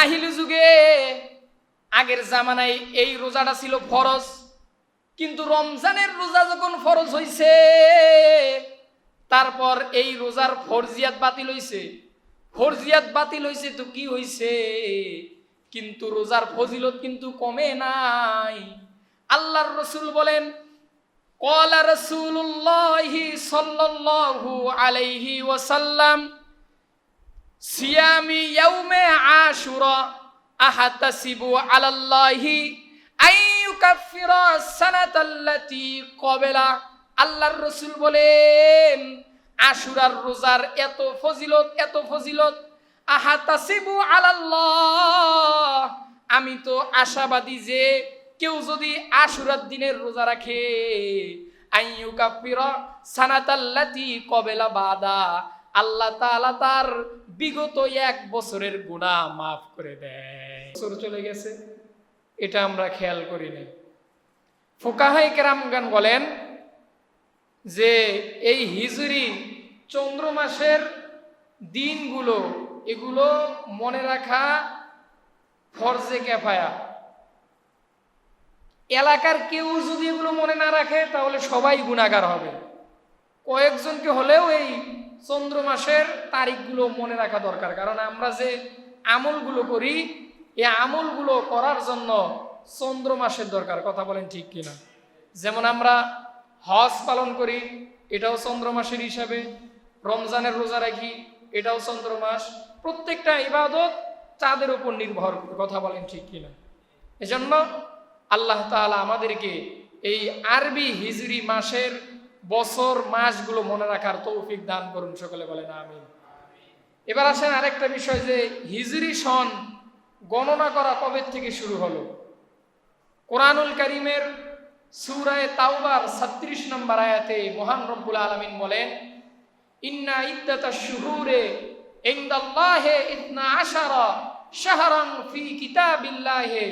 জাহিল যুগে, আগের জামানায় এই রোজাটা ছিল ফরজ। কিন্তু রমজানের রোজা যখন ফরজ হইছে, তারপর এই রোজার ফরজিয়াত বাতিল হইছে। ফরজিয়াত বাতিল হইছে তো কি হইছে? কিন্তু রোজার ফজিলত কিন্তু কমে নাই। আল্লাহর রসুল বলেন, কলা রসুল্লাহি সাল্লাল্লাহু আলাইহি ওয়াসাল্লাম সিয়ামি ইয়াউমে আশুরা আহাতাসিবু আলাল্লাহি আইয়ুকাফিরা সানাতাল্লাতি কবেলা আল্লাহর রসুল বলেন, আশুরার রোজার এত ফজিলত এত ফজিলত। আহাতাসিবু আলাল্লাহ। আমি তো আশাবাদী যে কেউ যদি আশুরার দিনের রোজা রাখে আইয়ুকাফিরা সানাতাল্লাতি কবেলা বাদা। আল্লাহ তাআলা তার বিগত এক বছরের গুনাহ মাফ করে দেয়। বছর চলে গেছে, এটা আমরা খেয়াল করি নাই। ফোকাহাই কেরামগান বলেন যে, এই হিজরি চন্দ্র মাসের দিনগুলো, এগুলো মনে রাখা ফরজে ক্যাফায়া এলাকার কেউ যদি এগুলো মনে না রাখে, তাহলে সবাই গুণাগার হবে। কয়েকজনকে হলেও এই চন্দ্র মাসের তারিখগুলো মনে রাখা দরকার। কারণ আমরা যে আমলগুলো করি এই আমলগুলো করার জন্য চন্দ্র মাসের দরকার, কথা বলেন ঠিক কিনা। যেমন আমরা হজ পালন করি, এটাও চন্দ্র মাসের হিসাবে। রমজানের রোজা রাখি, এটাও চন্দ্র মাস। প্রত্যেকটা ইবাদত চাঁদের উপর নির্ভর কথা বলেন ঠিক কিনা। এজন্য আল্লাহ তাআলা আমাদেরকে এই আরবি হিজরি মাসের বছর, মাসগুলো মনে রাখার তৌফিক দান করুন, সকলে বলেন আমি এবার আসেন আরেকটা বিষয় যে, হিজরি সন গণনা করা কবে থেকে শুরু হলো? কোরআনুল করিমের সুরায় তাওবার ছত্রিশ নম্বর আয়াতে মহান রব্বুল আলমিন বলেন, ইন্না ইদ্দাতা শুহুরে ইন্দাল্লাহে ইতনা আশারা শাহরান ফি কিতাবিল্লাহে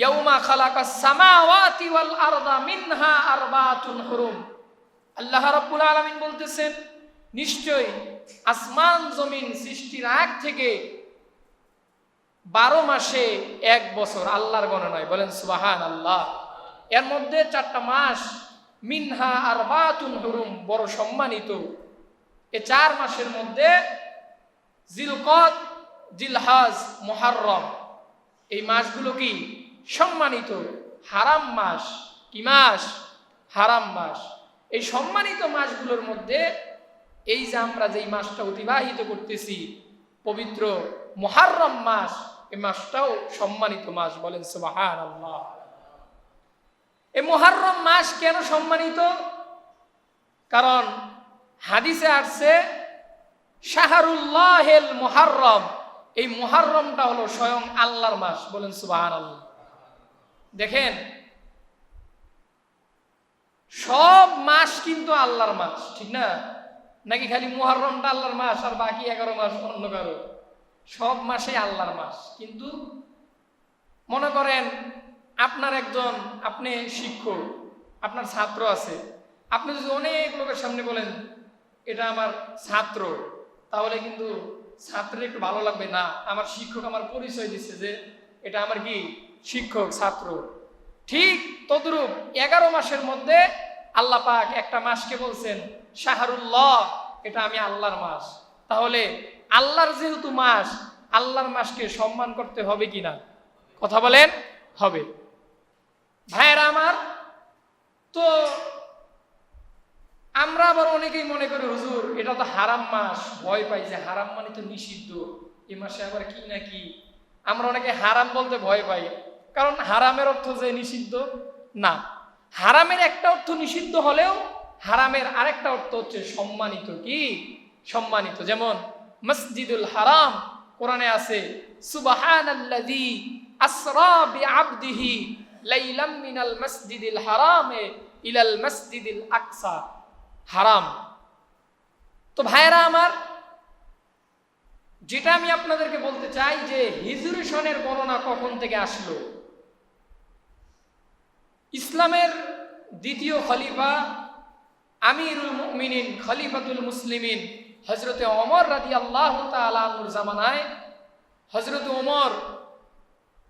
ইয়াউমা খালাকাস সামাওয়াতি ওয়াল আরদা মিনহা আরবাতুন হুরুম। আল্লাহ রাব্বুল আলামিন বলতেছেন নিশ্চয় আসমান জমিন সৃষ্টির আগ থেকে বারো মাসে এক বছর, আল্লাহর গণনায় বলেন সুবাহান আল্লাহ এর মধ্যে চারটা মাস মিনহা আর বাতুন হুরুম, বড় সম্মানিত। এ চার মাসের মধ্যে জিলকত, জিলহাজ, মোহাররম। এই মাসগুলো কি? সম্মানিত হারাম মাস। কি মাস? হারাম মাস। এই সম্মানিত মাসগুলোর মধ্যে এই যে আমরা যেই মাসটা অতিবাহিত করতেছি, পবিত্র মহারম মাস, এই মাসটাও সম্মানিত মাস বলেন সুবাহান আল্লাহ এই মহারম মাস কেন সম্মানিত? কারণ হাদিসে আসছে, শাহরুল্লাহেল মোহারম এই মোহারমটা হলো স্বয়ং আল্লাহর মাস বলেন সুবাহান আল্লাহ দেখেন, সব মাস কিন্তু আল্লাহর মাস, ঠিক না? নাকি খালি মুহররমটা আল্লাহর মাস আর বাকি এগারো মাস অন্য কারও? সব মাসে আল্লাহর মাস। কিন্তু মনে করেন, আপনার একজন, আপনি শিক্ষক, আপনার ছাত্র আছে। আপনি যদি অনেক লোকের সামনে বলেন, এটা আমার ছাত্র, তাহলে কিন্তু ছাত্রের একটু ভালো লাগবে না। আমার শিক্ষক আমার পরিচয় দিচ্ছে যে, এটা আমার কি? শিক্ষক, ছাত্র। ঠিক তদ্রূপ এগারো মাসের মধ্যে আল্লাহ পাক একটা মাসকে বলছেন, শাহরুল্লাহ, এটা আমি আল্লাহর মাস। তাহলে আল্লাহর যেহেতু মাস, আল্লাহর মাসকে সম্মান করতে হবে কিনা? কথা বলেন, হবে। ভাইয়েরা আমার, তো আমরা আবার অনেকেই মনে করি, হুজুর, এটা তো হারাম মাস, ভয় পাই যে হারাম মানে তো নিষিদ্ধ। এ মাসে আবার কি না কি? আমরা অনেকে হারাম বলতে ভয় পাই। কারণ হারামের অর্থ যে নিষিদ্ধ? না। হারামের একটা অর্থ নিষিদ্ধ হলেও হারামের আরেকটা অর্থ হচ্ছে সম্মানিত কি? সম্মানিত। যেমন মসজিদুল হারাম, কোরআনে আছে মিনাল হারামে তো ভাইরা আমার, যেটা আমি আপনাদেরকে বলতে চাই যে হিজুরি সনের গণনা কখন থেকে আসলো? ইসলামের দ্বিতীয় খলিফা আমিরুল মিনিন খলিফাতুল মুসলিমিন হজরতে অমর রাদি আল্লাহ তালুর জামানায়। হজরত ওমর,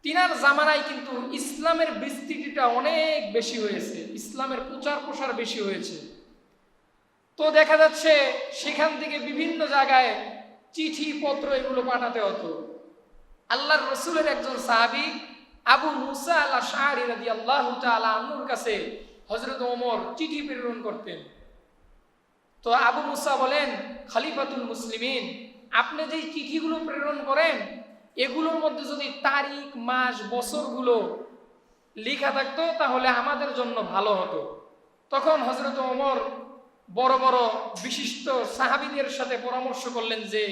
তিনার জামানায় কিন্তু ইসলামের বিস্তৃতিটা অনেক বেশি হয়েছে, ইসলামের প্রচার প্রসার বেশি হয়েছে। তো দেখা যাচ্ছে সেখান থেকে বিভিন্ন জায়গায় চিঠি পত্র এগুলো পাঠাতে হতো। আল্লাহর রসুলের একজন সাহাবি আবু মুসা আল্লাহ শাহরি রাদি আল্লাহ আন্নুর কাছে হজরত ওমর চিঠি প্রেরণ করতেন। তো আবু মুসা বলেন, খলিফাতুল মুসলিমিন, আপনি যেই চিঠিগুলো প্রেরণ করেন, এগুলোর মধ্যে যদি তারিখ, মাস, বছরগুলো লেখা থাকতো, তাহলে আমাদের জন্য ভালো হতো। তখন হজরত ওমর বড় বড় বিশিষ্ট সাহাবিদের সাথে পরামর্শ করলেন যে,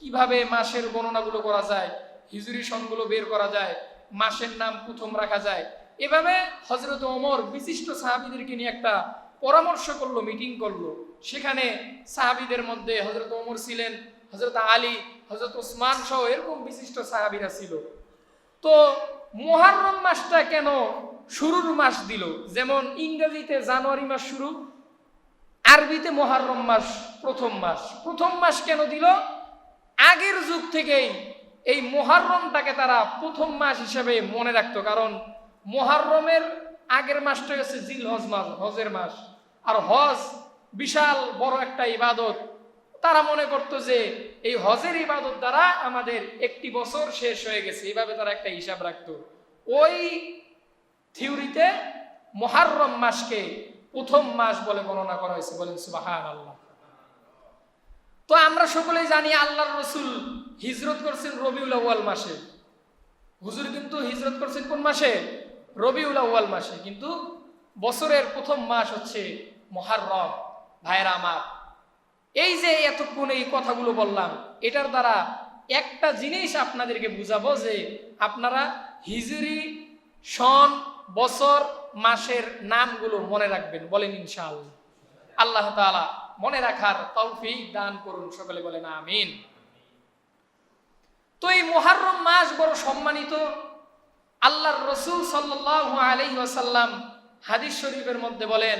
কীভাবে মাসের গণনাগুলো করা যায়, হিজুরি সনগুলো বের করা যায় মাসের নাম প্রথম রাখা যায়। এভাবে হজরত ওমর বিশিষ্ট সাহাবিদেরকে নিয়ে একটা পরামর্শ করল মিটিং করল। সেখানে সাহাবিদের মধ্যে হজরত ওমর ছিলেন হজরত আলী হজরত ওসমান সহ এরকম বিশিষ্ট সাহাবিরা ছিল। তো মোহাররম মাসটা কেন শুরুর মাস দিল? যেমন ইংরেজিতে জানুয়ারি মাস শুরু, আরবিতে মোহাররম মাস প্রথম মাস। প্রথম মাস কেন দিল? আগের যুগ থেকেই এই মোহাররমটাকে তারা প্রথম মাস হিসেবে মনে রাখতো, কারণ মোহাররমের আগের মাসটা হচ্ছে জিল হজ মাস, হজের মাস। আর হজ বিশাল বড় একটা ইবাদত। তারা মনে করতো যে এই হজের ইবাদত দ্বারা আমাদের একটি বছর শেষ হয়ে গেছে, এইভাবে তারা একটা হিসাব রাখতো। ওই থিওরিতে মহারম মাসকে প্রথম মাস বলে গণনা করা হয়েছে, বলেন সুবাহান আল্লাহ তো আমরা সকলেই জানি আল্লাহর রসুল হিজরত করছেন রবিউল আউ্য়াল মাসে। হুজুর কিন্তু হিজরত করছেন কোন মাসে? রবিউল আউ্য়াল মাসে। কিন্তু বছরের প্রথম মাস হচ্ছে মহারম। ভাইরা আমার, এই যে এতক্ষণ এই কথাগুলো বললাম, এটার দ্বারা একটা জিনিস আপনাদেরকে বুঝাবো যে আপনারা হিজরি সন, বছর, মাসের নামগুলো মনে রাখবেন। বলেন ইনশাআল্লাহ। আল্লাহ তাআলা মনে রাখার তৌফিক দান করুন, সকলে বলেন আমিন। তো এই মুহাররম মাস বড় সম্মানিত। আল্লাহর রসুল সাল্লাল্লাহু আলাইহি ওয়াসাল্লাম হাদিস শরীফের মধ্যে বলেন,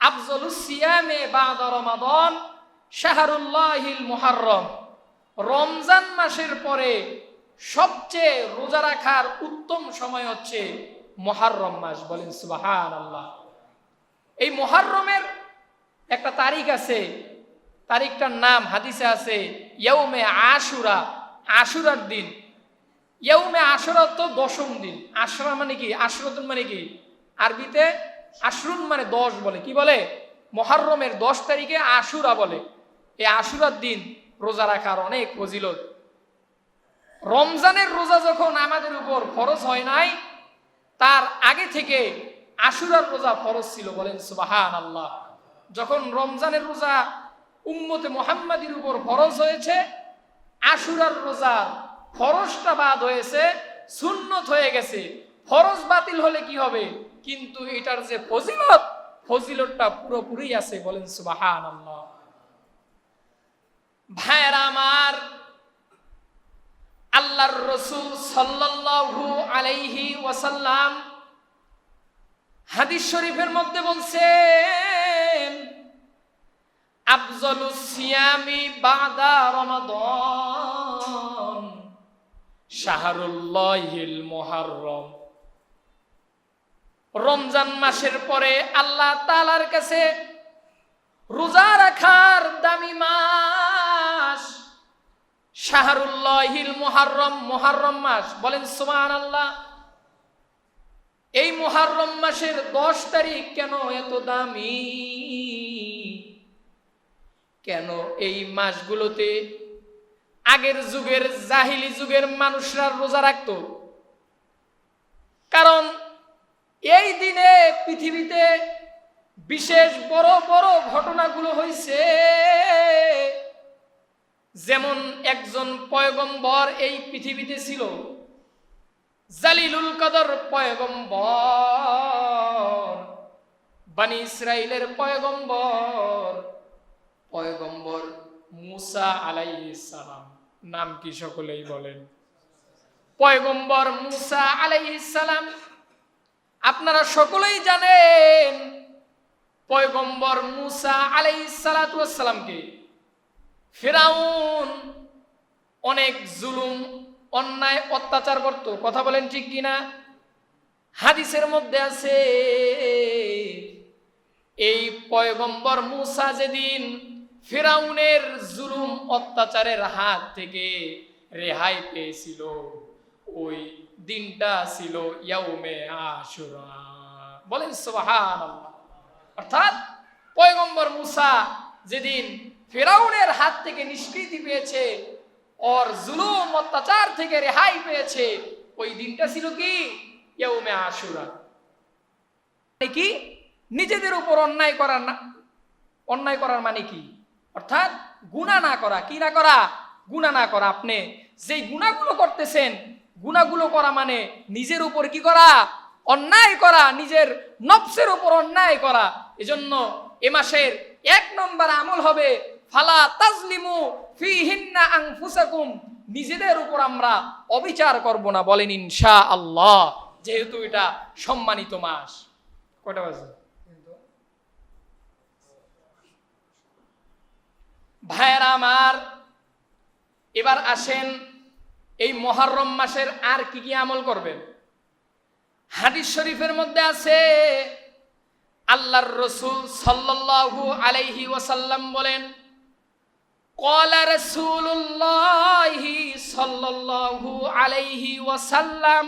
আফজলুস সিয়ামে বাদা রমাদান শাহরুল্লাহিল মুহাররম। রমজান মাসের পরে সবচেয়ে রোজা রাখার উত্তম সময় হচ্ছে মহারম মাস। বলেন সুবাহান আল্লাহ এই মহারমের একটা তারিখ আছে, তারিখটার নাম হাদিসে আছে ইয়ৌমে আশুরা, আশুরার দিন। ইয়ৌমে আশুরা তো দশম দিন। আশুরা মানে কি? আশুরতুন মানে কি? আরবিতে আশরুন মানে দশ বলে। কি বলে? মহারমের দশ তারিখে আশুরা বলে। এই আশুরার দিন রোজা রাখার অনেক ফজিলত। রমজানের রোজা যখন আমাদের উপর ফরজ হয় নাই, তার আগে থেকে আশুরার রোজা ফরজ ছিল বলেন সুবাহান আল্লাহ যখন রমজানের রোজা উম্মতে মোহাম্মদীর উপর ফরজ হয়েছে, আশুরার রোজা ফরজটা বাদ হয়েছে, সুন্নত হয়ে গেছে। ফরজ বাতিল হলে কি হবে? কিন্তু এটার যে ফজিলত, ফজিলতটা পুরোপুরি আছে বলেন সুবাহান ভাইয়ের আমার, আল্লাহর রসুল সাল্লাল্লাহু আলাইহি ওয়াসাল্লাম হাদিস শরীফের মধ্যে বলছেন আফজলুস সিয়ামি বাদা রমাদান। শাহরুল্লাহিল মুহাররম। রমজান মাসের পরে আল্লাহ তালার কাছে রোজা রাখার দামি মাস। শাহরুল্লাহিল মুহাররম মুহাররম মাস। বলেন, সুবহানাল্লাহ। এই মুহাররম মাসের দশ তারিখ কেন এত দামি? কেন এই মাসগুলোতে আগের যুগের জাহিলি যুগের মানুষরা রোজা রাখত? কারণ এই দিনে পৃথিবীতে বিশেষ বড় বড় ঘটনাগুলো হয়েছে যেমন একজন পয়গম্বর এই পৃথিবীতে ছিল, জালিলুল কদর পয়গম্বর, বানি ইসরাইলের পয়গম্বর। পয়গম্বর মুসা আলাইহিস সালাম। নাম কি সকলেই বলেন? পয়গম্বর মুসা আলাইহিস সালাম, আপনারা সকলেই জানেন পয়গম্বর মুসা আলাইহিস সালাতু ওয়াস ফেরাউন অনেক জুলুম, অন্যায়, অত্যাচার করত। কথা বলেন ঠিক কিনা হাদিসের মধ্যে আছে, এই পয়গম্বর মুসা যেদিন ফেরাউনের জুলুম অত্যাচারের হাত থেকে রেহাই পেয়েছিল। ওই দিনটা ছিল ইয়াউমে আশুরা। বলেন সুবহানাল্লাহ। অর্থাৎ পয়গম্বর মুসা যেদিন ফেরাউনের হাত থেকে নিষ্কৃতি পেয়েছে, ওর জুলুম অত্যাচার থেকে রেহাই পেয়েছে, ওই দিনটা ছিল কি? ইয়াউমে আশুরা। মানে কি? নিজেদের উপর অন্যায় করার না অন্যায় করার মানে কি? অর্থাৎ গুণা না করা, কি না করা? গুণা না করা। আপনি যেই গুণাগুলো করতেছেন গুণাগুলো করা মানে নিজের উপর কি করা? অন্যায় করা, নিজের নফসের উপর অন্যায় করা। এজন্য এ মাসের এক নম্বর আমল হবে, ফালা তাজলিমু ফিহিন্না আনফুসাকুম। নিজেদের উপর আমরা অবিচার করব না, বলেন ইনশা আল্লাহ যেহেতু এটা সম্মানিত মাস। কয়টা বাজে? ভাইয়ের আমার, এবার আসেন এই মহরম মাসের আর কি কি আমল করবেন? হাদিস শরীফের মধ্যে আছে, আল্লাহর রসুল সাল্লাল্লাহু আলাইহি ওয়াসাল্লাম বলেন, কলা রসুল্লাহি সাল্লাল্লাহু আলাইহি ওয়াসাল্লাম,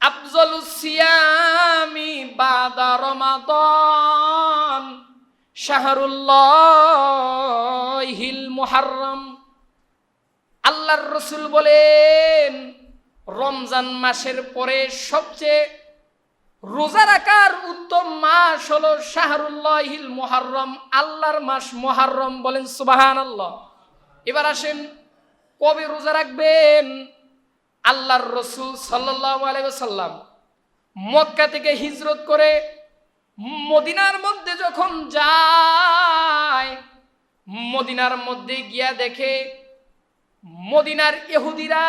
আফজলুস সিয়ামি বাদা রমাদান। শাহরুল্লাহিল মুহাররম। আল্লাহর রসুল বলেন, রমজান মাসের পরে সবচেয়ে রোজা রাখার উত্তম মাস হলো শাহরুল্লাহিল মোহাররম। আল্লাহর মাস মোহাররম বলেন সুবাহান আল্লাহ এবার আসেন, কবে রোজা রাখবেন? আল্লাহর রসুল সাল্লাম আলাইসাল্লাম মক্কা থেকে হিজরত করে মদিনার মধ্যে যখন যায়, মদিনার মধ্যে গিয়া দেখে মদিনার ইহুদিরা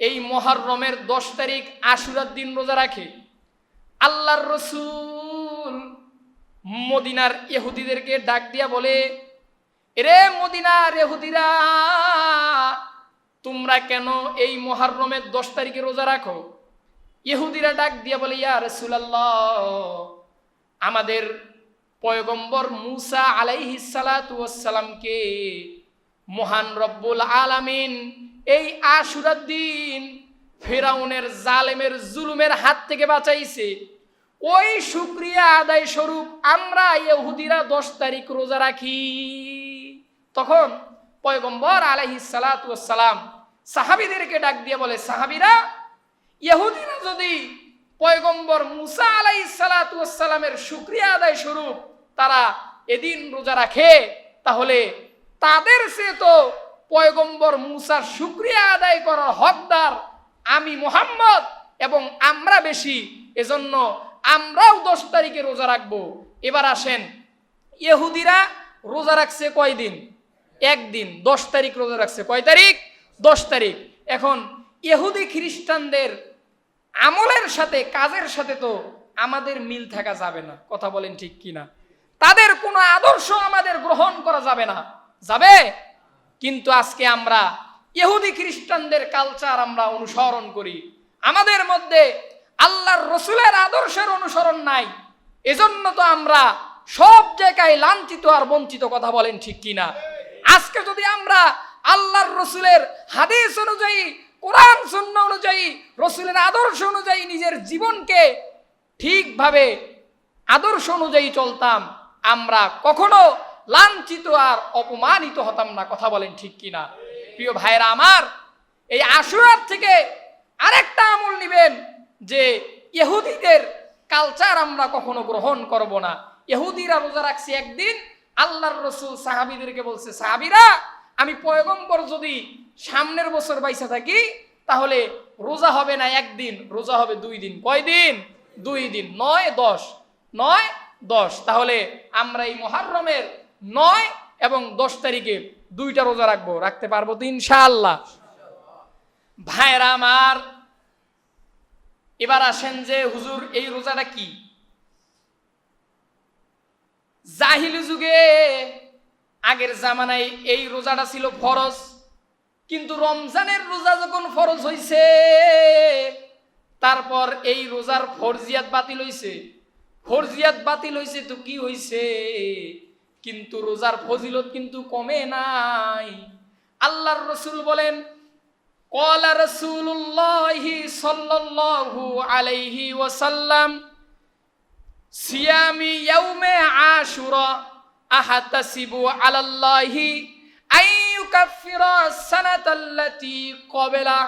এই মহরমের দশ তারিখ আশুরার দিন রোজা রাখে। আল্লাহর রসুল মদিনার ইহুদিদেরকে ডাক দিয়া বলে রে মদিনার ইহুদিরা, তোমরা কেন এই মহরমের দশ তারিখে রোজা রাখো? ইহুদিরা ডাক দিয়া বলে, ইয়া রসুলাল্লাহ, আমাদের পয়গম্বর মুসা আলাইহিসালাতামকে মহান রব্বুল আলামিন, এই আশুরার দিন ফেরাউনের জালেমের জুলুমের হাত থেকে বাঁচাইছে। ওই শুক্রিয়া আদায় স্বরূপ আমরা ইহুদিরা দশ তারিখ রোজা রাখি। তখন পয়গম্বর আলহি সালাতাম সাহাবিদেরকে ডাক দিয়ে বলে, সাহাবিরা ইহুদিরা যদি পয়গম্বর মুসা আলাই সালাতামের শুক্রিয়া আদায় স্বরূপ তারা এদিন রোজা রাখে, তাহলে তাদের সে তো পয়গম্বর মুসার শুক্রিয়া আদায় করার হকদার আমি মোহাম্মদ এবং আমরা বেশি। এজন্য আমরাও দশ তারিখে রোজা রাখব। এবার আসেন, ইহুদিরা রোজা রাখছে কয়দিন? একদিন। দশ তারিখ রোজা রাখছে। কয় তারিখ? দশ তারিখ। এখন ইহুদি খ্রিস্টানদের আমলের সাথে, কাজের সাথে তো আমাদের মিল থাকা যাবে না। কথা বলেন ঠিক কিনা? তাদের কোনো আদর্শ আমাদের গ্রহণ করা যাবে না। যাবে? কিন্তু আজকে আমরা ইহুদি খ্রিস্টানদের কালচার আমরা অনুসরণ করি। আমাদের মধ্যে আল্লাহর রসুলের আদর্শের অনুসরণ নাই। এজন্য তো আমরা সব জায়গায় লাঞ্ছিত আর বঞ্চিত, কথা বলেন ঠিক কিনা? আজকে যদি আমরা আল্লাহর রসুলের হাদিস অনুযায়ী কোরআন শূন্য অনুযায়ী, রসুলের আদর্শ অনুযায়ী নিজের জীবনকে ঠিকভাবে আদর্শ অনুযায়ী চলতাম, আমরা কখনো লাঞ্ছিত আর অপমানিত হতাম না, কথা বলেন ঠিক কিনা? প্রিয় ভাইরা আমার, এই আশুরার থেকে আরেকটা আমল নিবেন যে ইহুদিদের কালচার আমরা কখনো গ্রহণ করব না। ইহুদিরা রোজা রাখছি একদিন, আল্লাহর রসুল সাহাবিদেরকে বলছে, সাহাবিরা আমি পয়গম্বর যদি সামনের বছর বাইসা থাকি, তাহলে রোজা হবে না একদিন, রোজা হবে দুই দিন। কয় দিন? দুই দিন। নয়, দশ। নয়, দশ। তাহলে আমরা এই মহারমের নয় এবং দশ তারিখে দুইটা রোজা রাখব। রাখতে পারব তো ইনশাআল্লাহ। ভাইরা আমার, এবার আসেন যে হুজুর, এই রোজাটা কি? জাহিল যুগে আগের জামানায় এই রোজাটা ছিল ফরজ। কিন্তু রমজানের রোজা যখন ফরজ হইছে, তারপর এই রোজার ফরজিয়াত বাতিল হইছে। ফরজিয়াত বাতিল হইছে তো কি হইছে? কিন্তু রোজার ফজিলত কিন্তু কমে নাই। আল্লাহর রসুল বলেন, কলা রসুল্লাহি সাল্লাল্লাহু আলাইহি ওয়াসাল্লাম, সিয়ামি ইয়াউমে আশুরা। আহাতাসিবু আলাল্লাহি আইয়ুকাফিরা সানাতাল্লাতি কবেলা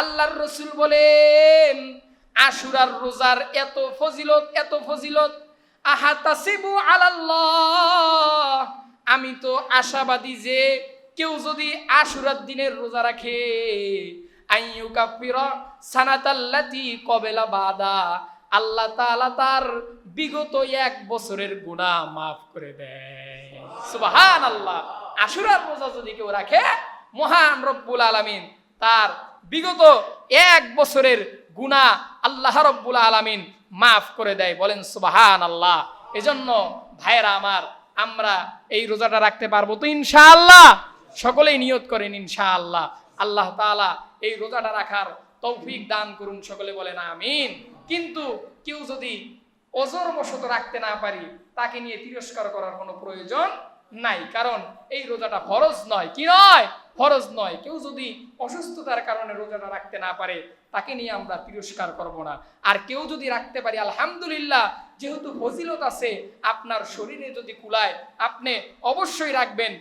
আল্লাহর রসুল বলেন, আশুরার রোজার এত ফজিলত এত ফজিলত। আহাতাসিবু আলাল্লাহ। আমি তো আশাবাদী যে কেউ যদি আশুরার দিনের রোজা রাখে আইয়ুকাফিরা সানাতাল্লাতি কবেলা বাদা। আল্লাহ তাআলা তার বিগত এক বছরের গুনাহ মাফ করে দেয়। সুবহানাল্লাহ। আশুরার রোজা যদি কেউ রাখে, মহান রব্বুল আলামিন তার বিগত এক বছরের গুণা আল্লাহ রব্বুল আলামিন মাফ করে দেয় বলেন সুবাহান আল্লাহ এজন্য ভাইরা আমার, আমরা এই রোজাটা রাখতে পারব তো ইনশাআল্লাহ। সকলেই নিয়ত করেন ইনশাআল্লাহ। আল্লাহ তাআলা এই রোজাটা রাখার তৌফিক দান করুন, সকলে বলেন আমিন। কিন্তু কেউ যদি অজর বশত রাখতে না পারি, তাকে নিয়ে তিরস্কার করার কোনো প্রয়োজন নাই। কারণ এই রোজাটা ফরজ নয়। কি নয়? ফরজ নয়। কেউ যদি অসুস্থতার কারণে রোজাটা রাখতে না পারে, তাকে নিয়ে আমরা তিরস্কার করব না। আর কেউ যদি রাখতে পারি, আলহামদুলিল্লাহ, যেহেতু ফজিলত আছে, আপনার শরীরে যদি কুলায়, আপনি অবশ্যই রাখবেন।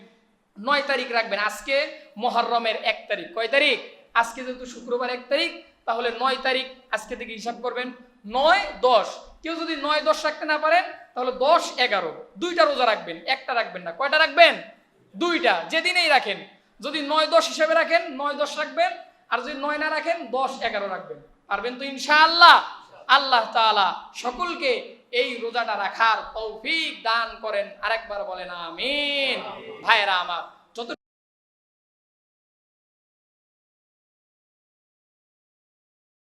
নয় তারিখ রাখবেন। আজকে মহরমের এক তারিখ। কয় তারিখ? আজকে যেহেতু শুক্রবার এক তারিখ তাহলে নয় তারিখ আজকে থেকে হিসাব করবেন। নয় দশ। কেউ যদি নয় দশ রাখতে না পারেন, তাহলে দশ এগারো। দুইটা রোজা রাখবেন, একটা রাখবেন না। কয়টা রাখবেন? দুইটা। যেদিনেই রাখেন। যদি নয় দশ হিসেবে রাখেন, নয় দশ রাখবেন। আর যদি নয় না রাখেন, দশ এগারো রাখবেন। পারবেন তো ইনশাআল্লাহ? আল্লাহ তাআলা সকলকে এই রোজাটা রাখার তৌফিক দান করেন। আরেকবার বলেন, আমিন। ভাইরা আমার